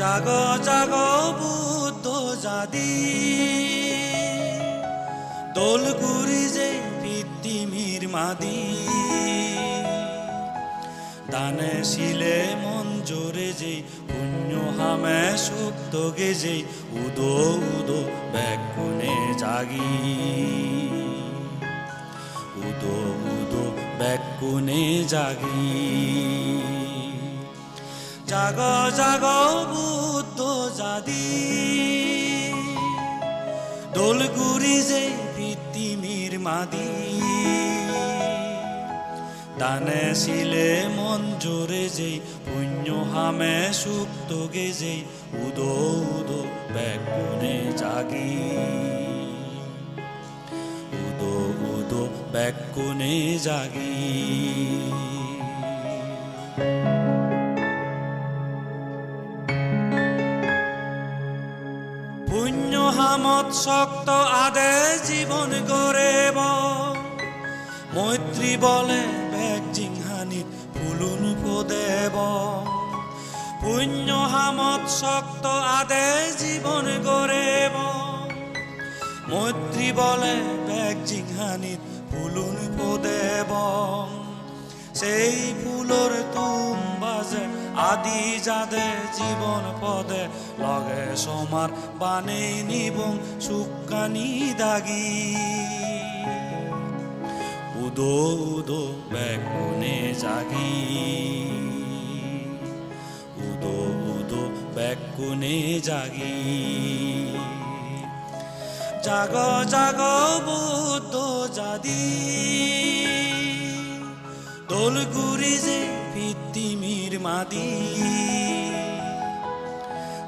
জাগ জাগ বুদ্ধ জাদি দোল গুরি যে পৃথিবীর মাদি দানে শিলে মন জোরে যে, পুণ্য হামে সুপ্ত গেজে, উদো উদো ব্যাকুনে জাগি। উদো উদো ব্যাকুনে জাগি। জাগ জাগ বুদ্ধ জাদি। দোলগুড়ি যে পৃথিবীর মাদি দানে শিলে মন জোরে যে পুণ্য হামে সুপ্ত গেজে উদো উদো ব্যাকুনে জাগি। উদো উদো ব্যাকুনে জাগি। পুণ্য হামত শক্ত আদে জীবন গড়েব। মৈত্রী বলে বেগ জিংহানিত ফুলুন দেব পুণ্য হামত শক্ত আদে জীবন গড়েব। মৈত্রী বলে বেগ জিংহানিত ফুলুন দেব সেই ফুলর তুম বাজে আদি যাদে জীবন পদে লগে সমার বানে নিবং সুকানি দাগি। উদো উদো বেগুনে জাগি। উদো উদো বেগুনে জাগি। জাগ জাগ বুদ্ধ জাদি। দোলগুড়ি যে মাদি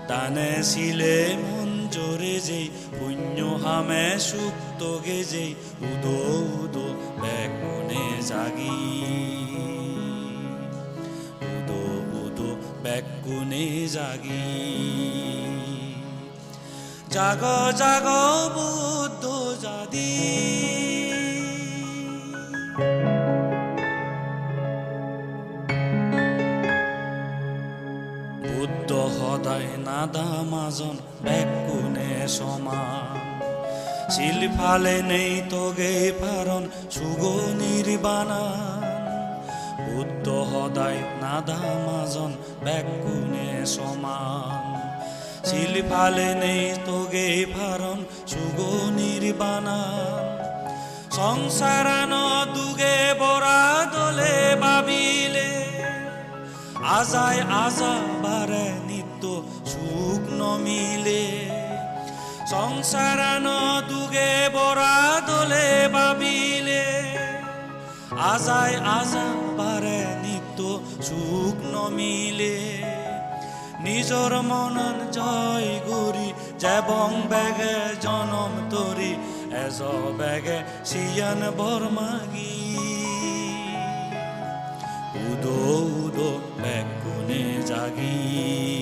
টানে শিলে মন জোরে যে, পুণ্য হামে সুপ্ত গেজে, উদো উদো বেগুনে জাগি। উদো উদো বেগুনে জাগি। জাগ জাগ বুদ্ধ জাদি বুদ্ধ সদায় নাদা মাজন বেকুনে সমান। শিলফালে নেই তোগে পারন সুগনির বানান। বুদ্ধ সদায় নাদা মাজন বেকুনে সমান। শিলফালে নেই তোগে পারন সুগনির বানান। সংসারান দুগে বরা দলে বাবিলে আজায় আজা বারে নিত্য সুখ নমিলে সংসারান দুগে বরা দলে বাবিলে। আজায় আজা বারে নিত্য সুখ নমিলে নিজর মনন জয় গরি, যেবং বেগে জনম তরি, এজ বেগে সিয়ান বর্মাগী উদো উদো জাগি